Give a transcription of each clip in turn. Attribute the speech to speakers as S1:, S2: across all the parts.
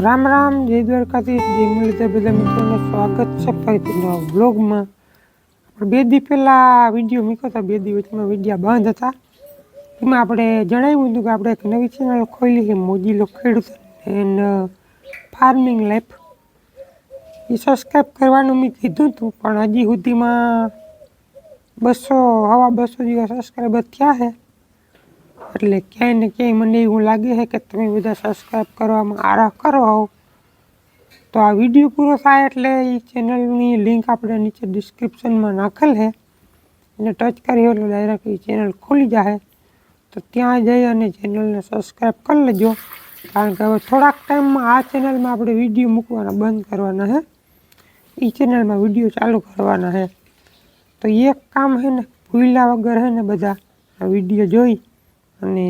S1: રામ રામ, જય દ્વારકાથી જય મુરલીધર બધા મિત્રોનું સ્વાગત છે ફરીથી નવા બ્લોગમાં આપણે બે દી પહેલાં વીડિયો મૂક્યો હતા બે દી વચમાં વિડીયા બંધ હતા. એમાં આપણે જણાવ્યું હતું કે આપણે એક નવી ચેનલ ખોલી છે, મોજીલો ખેડૂત એન્ડ ફાર્મિંગ લાઈફ એ સબસ્ક્રાઈબ કરવાનું મેં કીધું હતું, પણ હજી સુધીમાં બસો, હવા બસો જેવા સબસ્ક્રાઈબર થયા છે. એટલે ક્યાંય ને ક્યાંય મને એવું લાગે છે કે તમે બધા સબસ્ક્રાઈબ કરવામાં આરાહ કરો હોવ તો આ વીડિયો પૂરો થાય એટલે એ ચેનલની લિંક આપણે નીચે ડિસ્ક્રિપ્શનમાં નાખેલ છે. એને ટચ કરી એટલે ડાયરેક્ટ એ ચેનલ ખુલી જાય તો ત્યાં જઈ અને ચેનલને સબસ્ક્રાઈબ કરી લેજો. કારણ કે હવે થોડાક ટાઈમમાં આ ચેનલમાં આપણે વીડિયો મૂકવાના બંધ કરવાના છે. એ ચેનલમાં વીડિયો ચાલુ કરવાના છે. તો એક કામ છે ને, ભૂલ્યા વગર છે ને બધા વીડિયો જોઈ અને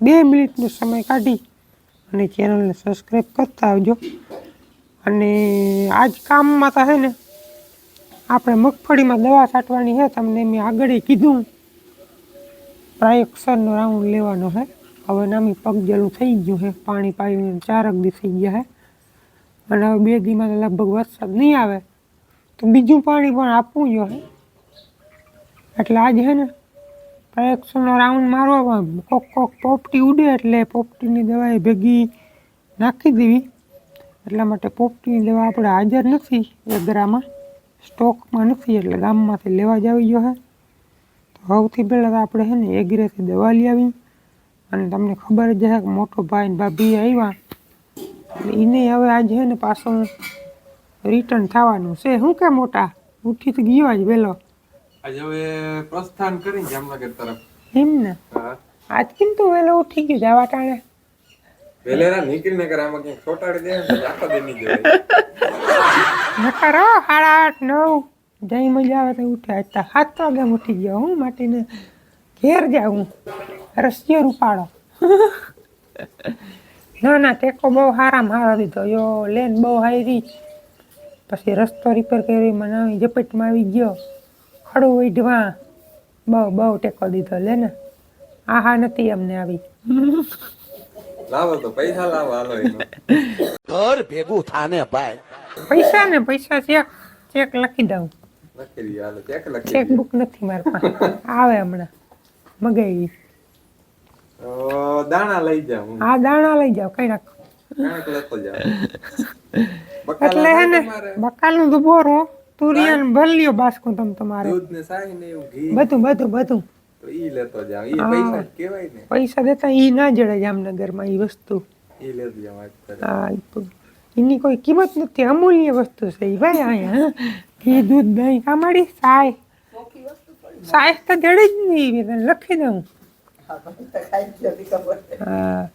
S1: બે મિનિટનો સમય કાઢી અને ચેનલને સબસ્ક્રાઈબ કરતા આવજો. અને આજ કામમાં તો છે ને, આપણે મગફળીમાં દવા છાંટવાની છે તમને મેં આગળ કીધું. પ્રાયક્ષરનો રાઉન્ડ લેવાનો છે હવે નામી પગ જેલું થઈ ગયું છે પાણી પાવીને ચારક દી થઈ ગયા છે અને હવે બે દીમાં લગભગ વરસાદ નહીં આવે. તો બીજું પાણી પણ આપવું જોઈએ એટલે આજે છે ને પ્રાયક્ષરનો રાઉન્ડ મારો કોક કોક પોપટી ઉડે એટલે પોપટીની દવા એ ભેગી નાખી દેવી. એટલા માટે પોપટીની દવા આપણે હાજર નથી એગરામાં સ્ટોકમાં નથી, એટલે ગામમાંથી લેવા જ આવી ગયો હે તો સૌથી પહેલાં તો આપણે છે ને એગ્રેથી દવા લઈ આવી અને તમને ખબર જ છે કે મોટો ભાઈ ને ભાભી આવ્યા. એટલે એને હવે આજે છે ને પાછું રિટર્ન થવાનું છે. શું કે મોટા? ઉઠી તો ગયો જ વહેલો.
S2: આજે હવે પ્રસ્થાન કરી જામનગર તરફ.
S1: એમ ને?
S2: હા.
S1: આજ તું વહેલો ઉઠી ગયો જવા ટાણે
S2: વેલેરા નીકળીને કરે આમાં ક્યાંક છોટાડી દે આખો દી નહીં જવાય
S1: નકરો સાડા આઠ નવ. જઈ મજા આવે તો ઉઠ્યા હતા સાત વાગે ઉઠી ગયો હું માટીને. ઘેર જાઉં. રસિયો રૂપાળો. ના ના ટેકો બહુ સારા મારો દીધો. યો લેન બહુ હારી. પછી રસ્તો રિપેર કરી મને આવી ઝપટમાં આવી ગયો. ખડું વીઢવા. બહુ બહુ ટેકો દીધો. લે ને. આ હા નથી અમને આવી.
S2: લાવો તો પૈસા લાવો હાલો
S3: ઘર ભેગું થાને ભાઈ.
S1: પૈસા ને પૈસા ચેક ચેક લખી દઉં.
S2: ચેક લખી
S1: ચેક
S2: દઈએ.
S1: બુક નથી મારી પાસે. આવે હમણાં. મગાવી.
S2: દાણા લઈ જાઉં હા.
S1: આ દાણા લઈ જાવ કઈ નાખો. એટલે હે ને
S2: નું
S1: બકાલનું દુબોરો તુરિયાન ભલ્યો બાસકો તમ તમારે.
S2: દૂધ ને સાઈ ને એવું ઘી.
S1: બધું બધું બધું.
S2: તો ઈ લેતો જાવ. ઈ પૈસા કેવાય ને.
S1: પૈસા દેતા ઈ ના જડે જામનગરમાં ઈ વસ્તુ.
S2: ઈ લેતો જાવ
S1: હા ઈ તો- એની કોઈ કિંમત નથી. અમૂલ્ય વસ્તુ છે ઈ ભાઈ અહીંયા હા. ઘી દૂધ દહીં કામાડી સાય સાય તો જડે જ નહીં મેં લખી દઉં. હા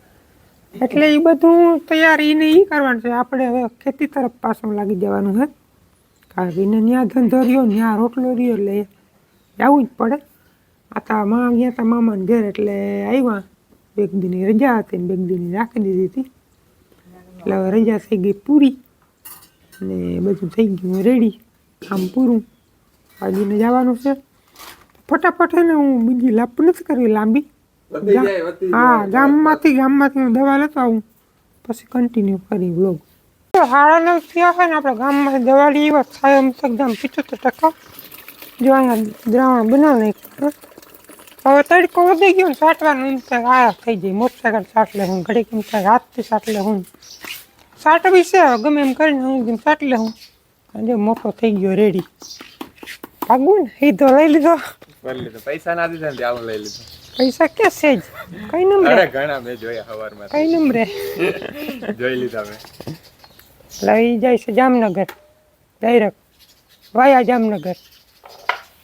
S1: એટલે એ બધું તૈયારી ને એ કરવાનું છે. આપણે હવે ખેતી તરફ પાછું લાગી જવાનું છે કારણ ત્યાં ધંધો રહ્યો ત્યાં રોટલો રહ્યો એટલે જવું જ પડે. આ તો મા ગયા તા મામાને ઘેર એટલે આવ્યા બે દીની રજા હતી ને બે દીની રાખી દીધી હતી. એટલે હવે રજા થઈ ગઈ પૂરી. ને બધું થઈ ગયું રેડી. આમ પૂરું. વાગીને જવાનું છે. ફટાફટ ને હું બીજી લાપ નથી કરવી લાંબી. હા ગામમાંથી ગામમાંથી હું દવા લેતો આવું. પછી કન્ટિન્યુ કરી વ્લોગ સાડા નવ થયા હોય ને આપણા ગામમાં દવા લઈ આવ્યા થાય એમ તો એકદમ પિચોતેર ટકા. જો અહીંયા દ્રાવણ બનાવી નાખ્યું. હવે તડકો વધી ગયો ને સાટવાનું એમ થાય આયા થઈ જાય. મોટરસાયકલ સાટ લે હું ઘડીક એમ થાય હાથથી સાટ લે હું. સાટ બી છે ગમે એમ કરીને હું જેમ સાટ લે હું અને મોટો થઈ ગયો રેડી ભાગવું ને એ તો લઈ લીધો.
S2: પૈસા ના દીધા ને આવું લઈ લીધો.
S1: પૈસા ક્યાં છે જ? કઈ નંબરે?
S2: ઘણા મેં જોયા સવારમાં
S1: કઈ નંબરે?
S2: જોઈ લીધા મેં.
S1: લઈ જાય છે Jamnagar. Direct via Jamnagar.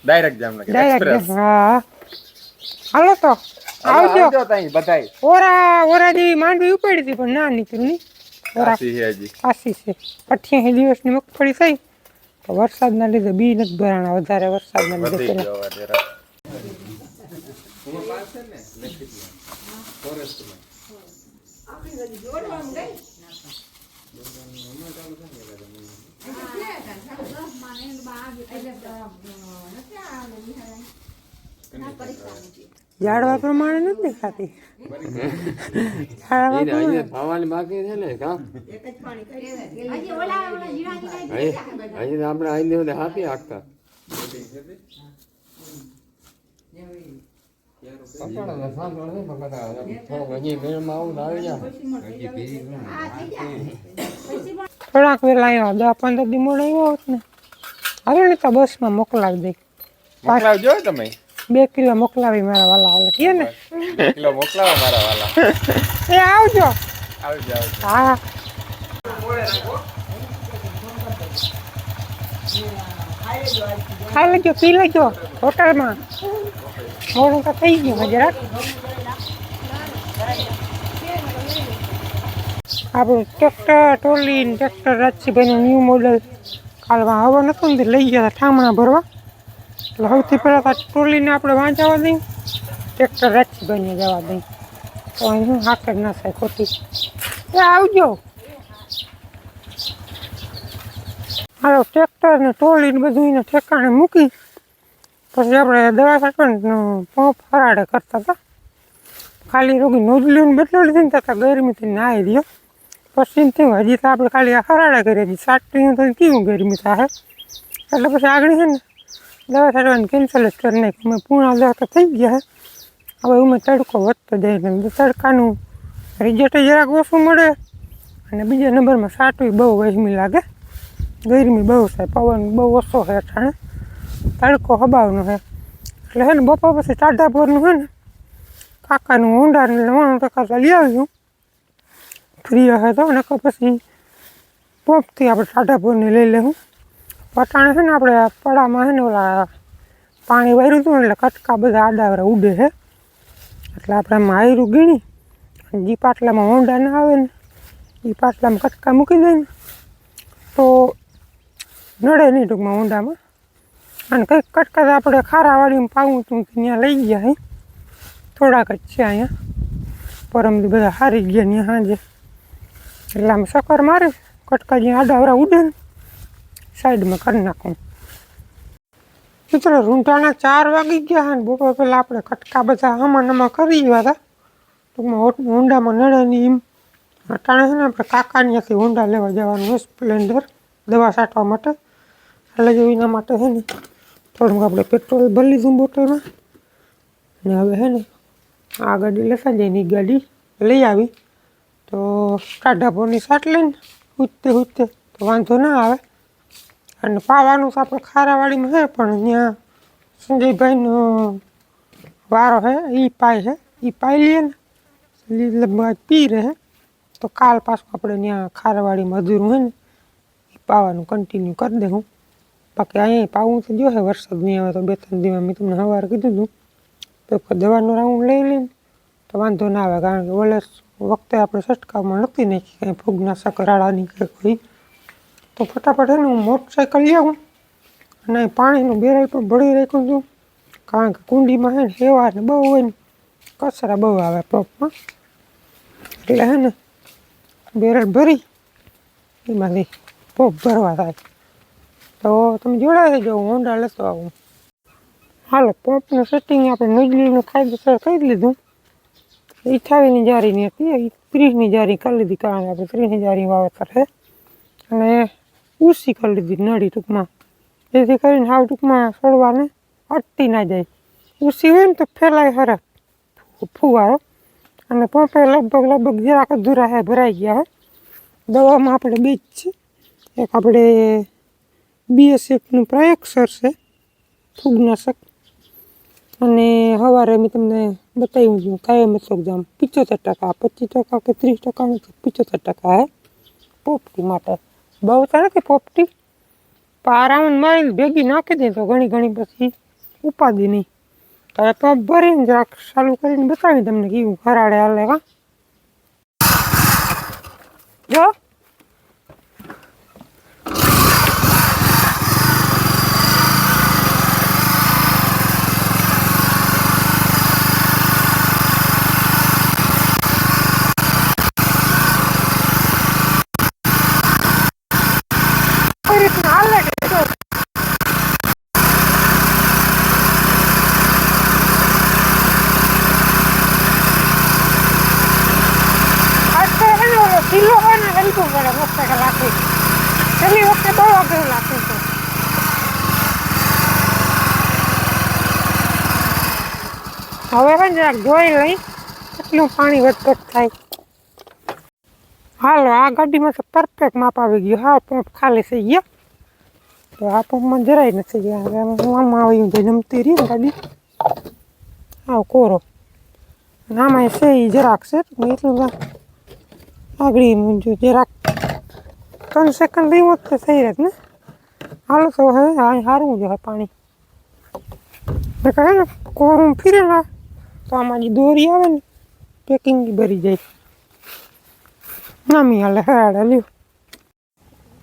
S2: Direct Jamnagar.
S1: Direct હા. હાલો તો. આવજો.
S2: બધાય.
S1: ઓરા ઓરા જેવી માંડવી ઉપાડી હતી પણ ના નીકળ્યું ની. ઓરા.
S2: આસી છે
S1: અઠ્યાસી દિવસની મગફળી થઈ. તો વરસાદના લીધે બી નથી ભરાણા વધારે વરસાદના લીધે
S2: વધી
S1: ઝાડવા પ્રમાણે નથી ખાતી ઝાડવા પ્રમાણે.
S4: ખાવાની બાકી છે ને કા? હજી હજી આપણે આઈ દેવું હાથી હાકતા. થોડાક
S1: વેલા આવ્યા દસ પંદર દી મોડો આવ્યો હોત ને. હવે ને તો બસમાં મોકલાવી દઈ
S2: મોકલાવજો તમે.
S1: બે કિલો મોકલાવી મારા વાલા ઓલે કે ને?
S2: કિલો મોકલાવો મારા વાલા.
S1: એ આવજો.
S2: આવજો આવજો.
S1: હા. ખાઈ લેજો પી લેજો હોટલમાં. મોડું તો થઈ ગયું જરાક આપણું ટ્રેક્ટર ટોલી ટ્રેક્ટર રાજસીભાઈનું ન્યૂ મોડલ કાલમાં હવા નતો ને લઈ ગયા હતા ઠામણા ભરવા. એટલે સૌથી પહેલાં તો ટ્રોલીને આપણે વાંચવા દઈ. ટ્રેક્ટર બની જવા દઈ. તો અહીં હાકર ના થાય ખોટી. એ આવજો. હાલો, ટ્રેક્ટર ને ટોલી ને બધું એને ઠેકાણે મૂકી. પછી આપણે દવા છાંટવાનો પંપ ફરાડે કરતા હતા ખાલી રોગી નોંધલીને બદલો દીધી ને ત્યાં ગરમીથી નાહી રહ્યો. પછી થયું હજી તો આપણે ખાલી આ કરીએ છીએ સાટની તો કેવું ગરમી થાય? એટલે પછી આગળ છે ને, દવા સારવાની કેન્સલ જ કરી નાખી અમે પૂર્ણ દવા તો થઈ ગયા હવે અમે તડકો વધતો જાય ને તડકાનું રિઝલ્ટ જરાક ઓછું મળે અને બીજા નંબરમાં સાટવી બહુ વહેમી લાગે. ગરમી બહુ છે. પવન બહુ ઓછો છે અટાણે તડકો હબાવનો છે. એટલે હે ને, બપોર પછી ટાઢા પોરનું છે ને, કાકાનું ઊંડા એટલે નવાણું ટકા લઈ આવ્યું ફ્રી હશે તો નકર પછી પંપથી આપણે ટાઢા ભરને લઈ લેવું પટાણે છે ને આપણે પડામાં છે ને ઓલા પાણી વાર્યું હતું એટલે કટકા બધા આડાવરા ઉડે છે. એટલે આપણે આમાં આયરું ગીણી અને જે પાટલામાં ઊંડા ના આવે ને એ પાટલામાં કટકા મૂકી દે ને તો નડે નહીં ટૂંકમાં ઊંડામાં અને કંઈક કટકા તો આપણે ખારાવાળીમાં પાવું તું ત્યાં લઈ ગયા હે થોડાક જ છે અહીંયા. પરમથી બધા હારી ગયા ત્યાં સાંજે એટલે આમ સકર મારે કટકા જ્યાં આડાવરા ઉડે ને, સાઈડમાં કરી નાખું. મિત્રો રૂંઢાના ચાર વાગી ગયા ને, બપોર પહેલાં આપણે કટકા બધા આમાં નમાં કરી ગયા હતા. ટૂંકમાં ઊંડામાં નડે નહીં એમ અટાણે છે ને, આપણે કાકાનિયાથી ઊંડા લેવા જવાનું સ્પ્લેન્ડર દવા છાંટવા માટે. એટલે જો એના માટે છે ને, થોડુંક આપણે પેટ્રોલ ભરી લીધું બોટલમાં અને હવે છે ને, આ ગાડી લેતા જઈને એ ગાડી લઈ આવી. તો ટાઢા પોની સાટ લઈને ઉઠતે ઉઠતે તો વાંધો ના આવે. અને પાવાનું તો આપણે ખારાવાડીમાં છે, પણ ત્યાં સંજયભાઈનો વારો છે એ પાય છે એ પાઈ લઈએ ને. લગભગ પી રહે તો કાલ પાછું આપણે ત્યાં ખારવાડીમાં અધૂરું હોય ને એ પાવાનું કન્ટિન્યુ કરી દે હું. બાકી અહીંયા પાવું તો જો હે વરસાદ નહીં આવે તો બે ત્રણ દિવસ મેં તમને સવારે કીધું હતું. તો દવાનો રાઉન્ડ લઈ લઈને તો વાંધો ના આવે, કારણ કે ઓલે વખતે આપણે છંટકાવમાં નથી નાખી કાંઈ ફૂગનાશક રાડાની કે કોઈ. તો ફટાફટ એને હું મોટરસાઇકલ આવું અને પાણીનું બેરલ પણ ભરી રાખ્યું છું, કારણ કે કુંડીમાં હે ને હેવા ને બહુ હોય ને કચરા બહુ આવે પંપમાં એટલે હે ને બેરલ ભરી, એમાંથી પોપ ભરવા થાય. તો તમે જોડાઈ દેજો હું ઊંડા લેતો આવું. હાલો પોપનું સેટિંગ આપણે નજલીનું કાયદેસર કરી લીધું. અઠાવીસની જારીની હતી ત્રીસની જારી કરી લીધી કારણ આપણે ત્રીસની જારી વાવેતર છે. અને ઉસી કરી લીધી નળી ટૂંકમાં. જેથી કરીને હાવ ટૂંકમાં છોડવાને અટતી ના જાય. ઉસી હોય ને તો ફેલાય હરખ ફુવારો. અને પંપે લગભગ લગભગ જરાક અધૂરા હે, ભરાઈ ગયા હે. દવામાં આપણે બે જ છે એક આપણે બીએસએફનું પ્રયોગસર છે, ફૂગનાશક. અને સવારે મેં તમને બતાવ્યું છું કાયમ મતલબ જામ પિચોતેર ટકા, પચીસ ટકા કે ત્રીસ ટકા નથી પિચોતેર ટકા, હે? પોપટી માટે. બહુ સારા કે પોપટી? રાઉન્ડ મારીને ભેગી નાખી દે તો ઘણી ઘણી પછી ઉપાદી નહીં. તો એ પંપ ભરીને જરાક ચાલુ કરીને બતાવી તમને કેવું ખરાડે હાલે કા જો કઈ રીતના હાલે છે જો. કિલો હલકું પડે મસ્ત લાગી પેલી વખતે બહુ અઘરું લાગતું હતું. હવે પણ જરાક જોઈ લઈ, એટલું પાણી વધઘટ થાય. હાલો, આ ગાડીમાં તો પરફેક્ટ માપ આવી ગયું. હા પંપ ખાલી થઈ ગયો. તો આ પંપમાં જરાય નથી ગયા. હું આમાં આવી જાય જમતી રહી ને ગાડી. હા કોરો. આમાં છે એ જરાક છે એટલું આગળ જો જરાક ત્રણ સેકન્ડ રહી હોત તો થઈ રહેત ને? હાલો તો હવે હા સારું જ હોય પાણી. કહે ને કોરું ફીરે ના તો આમાં જે દોરી આવે ને, પેકિંગ ભરી જાય. નામી હાલે હરાડે લ્યો.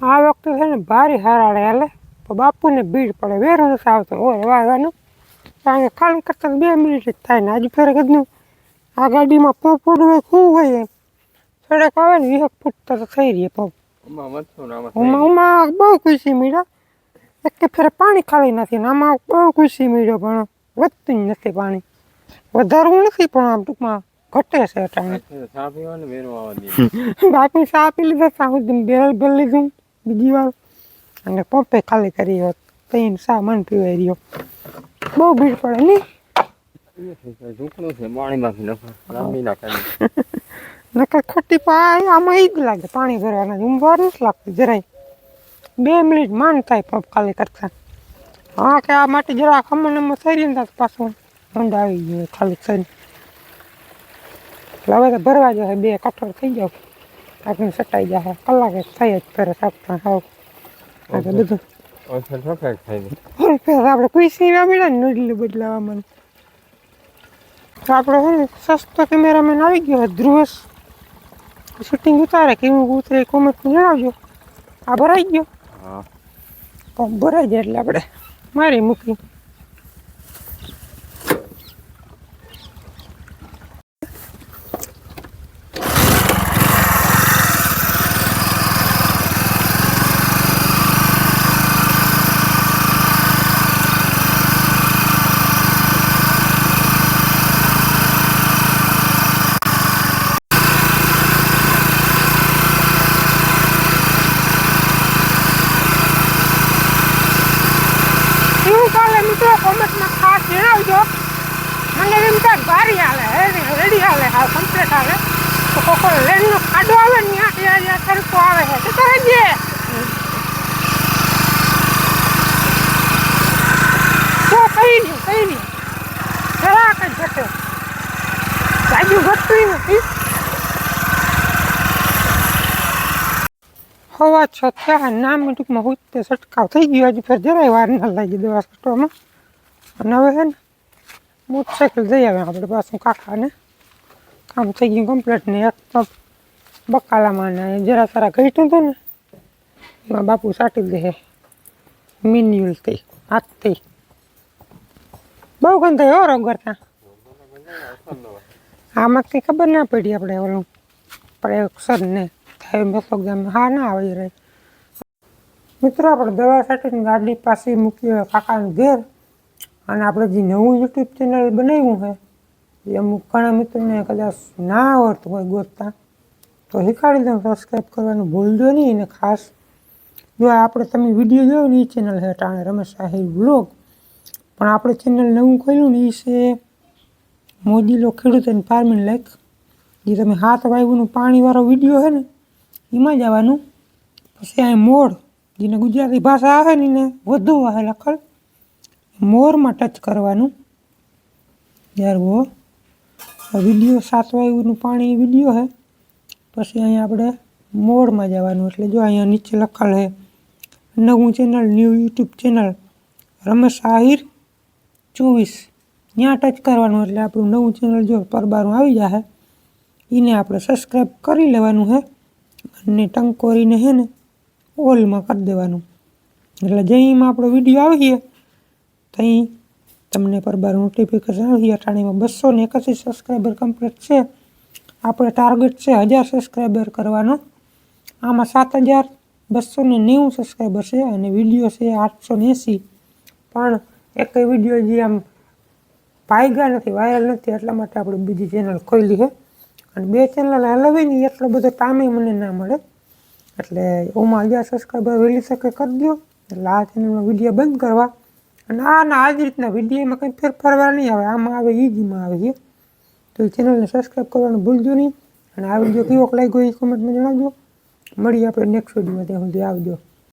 S1: આ વખતે છે ને ભારે હરાડે હાલે. તો બાપુને ભીડ પડે, વેરો નથી આવતો. હોય વાગવાનું કારણ કે ખાલી કરતા બે મિનિટ જ થાય ને, આજે ફેરે કદનું આ ગાડીમાં પંપ હોય શું હોય એમ. સડક આવે ને વીસ ફૂટ તો થઈ રહી
S4: પગ
S1: ઉમાં ઉમાં બહુ ખુશી મળ્યા એક કે ફેરે પાણી ખાલી નથી ને આમાં બહુ ખુશી મળ્યો પણ વધતું જ નથી પાણી. વધારવું નથી પણ આમ ટૂંકમાં ઘટે છે અટાણે.
S4: બાપી ચા
S1: ચા પી લીધા ત્યાં સુધી બેરલ ભરી લીધું બીજી વાર. અને પંપે ખાલી કરી હોત તઈને ચા મન પીવાઈ રહ્યો. બહુ ભીડ પડે નહીં
S4: ઝૂંકણું છે પાણીમાંથી નફો લાંબી ના
S1: નકર ખોટી પાય આમાં એ જ લાગે પાણી ભરવાના હું વાર નથી લાગતી જરાય. બે મિનિટ માન થાય પંપ ખાલી કરતા. હા કે આ માટે જરા ખમણ નંબર થઈ રહી ને પાછું ઊંડા આવી ગયું ખાલી થઈને એટલે હવે તો ભરવા જશે બે કઠોળ થઈ જાવ આપણે સટાઈ જશે. કલાકે થઈ જ ફેરે સાપતા હાવ. બધું. આપણે એવા મળ્યા ને નડલું બદલાવામાં. તો આપણે ને સસ્તો કેમેરામેન આવી ગયો છે ધ્રુવેશ. શૂટિંગ ઉતારે કેવું ઉતરે કોમેન્ટમાં જણાવજો આ ભરાઈ ગયો
S4: હા
S1: ભરાઈ જાય એટલે આપણે મારી મૂકી શું ચાલે મિત્રો કોમેન્ટમાં ખાસ જણાવજો મને એમ થાય ભારી હાલે હે રેડી હાલે હા કમ્પ્લીટ હાલે તો કોકો લેનનો ખાડો આવે ને ત્યાં ત્યાં તડકો આવે છે. તો કરે જે. તો કઈ નહીં કઈ નહીં. જરાક જ ઘટે. જાજુ ઘટતું નથી. હવા છ થયા, નામ ટૂંકમાં હું તે છંટકાવ થઈ ગયો. ના ને જઈ આવે આપણે પાછું કાકાને. કામ થઈ ગયું કમ્પ્લીટ ને એક તો બકાલામાં ને જરા સારા ઘટ્યું હતું ને, એમાં બાપુ સાટી દે મિન્યુલથી હાથથી બહુ ગંધાઈ હો રોગરતા આમાં કંઈ ખબર ના પડી આપણે ઓલું. પ્રયોગ ને થાય મતલબ ગામ હા ના આવી રહે. મિત્રો, આપણે દવા સાટીને ગાડી પાસે મૂકી કાકાનું કાકાને ઘેર. અને આપણે જે નવું યુટ્યુબ ચેનલ બનાવ્યું છે એ અમુક ઘણા મિત્રોને કદાચ ના આવડતું હોય ગોતતા, તો શીખવાડી દઉં સબસ્ક્રાઈબ કરવાનું ભૂલજો નહીં. અને ખાસ જો આપણે તમે વીડિયો જોયો ને એ ચેનલ છે ટાણે રમેશ આહિર બ્લોગ પણ આપણે ચેનલ નવું ખોલ્યું ને એ છે મોજીલો ખેડૂત અને ફાર્મિંગ લાઈક જે તમે હાથ વાયુનું પાણીવાળો વીડિયો છે ને, એમાં જવાનું. પછી અહીં મોર, જેને ગુજરાતી ભાષા આવે ને એને વધુ આવે લખલ મોરમાં ટચ કરવાનું. યાર વો. આ વીડિયો સાત વાગ્યુંનું પાણી વીડિયો છે પછી અહીંયા આપણે મોડમાં જવાનું એટલે જો અહીંયા નીચે લખેલ છે નવું channel, new YouTube channel, Ramesh Ahir, ચોવીસ. ત્યાં ટચ કરવાનું એટલે આપણું નવું ચેનલ જો પરબારું આવી જશે એને આપણે સબસ્ક્રાઈબ કરી લેવાનું છે અને ટંકોરીને છે ને ઓલમાં કરી દેવાનું. એટલે જઈમાં આપણો વીડિયો આવીએ ત્યાં તમને પર બાર નોટિફિકેશન અટાણીમાં બસો ને એકાસી સબસ્ક્રાઈબર કમ્પ્લીટ છે. આપણે ટાર્ગેટ છે હજાર સબસ્ક્રાઈબર કરવાનો. આમાં સાત હજાર બસો ને નેવું સબસ્ક્રાઈબર છે અને વીડિયો છે આઠસો ને એંસી પણ એક વીડિયો જે આમ પાયગા નથી વાયરલ નથી, એટલા માટે આપણે બીજી ચેનલ ખોલી છે. અને બે ચેનલ હલાવી નહીં એટલો બધો ટાઈમે મને ના મળે. એટલે ઓમાં હજાર સબસ્ક્રાઈબર વહેલી શકે કરી દો એટલે આ ચેનલમાં વીડિયો બંધ કરવા. અને આના ના આ જ રીતના વિડીયોમાં કંઈ ફેરફાર નહીં આવે. આમાં આવે ઈજીમાં આવે છે. તો એ ચેનલને સબસ્ક્રાઈબ કરવાનું ભૂલજો નહીં. અને આ વીડિયો કેવો લાગ્યો એ કોમેન્ટમાં જણાવજો. મળીએ આપણે નેક્સ્ટ વિડીયોમાં ત્યાં સુધી આવજો.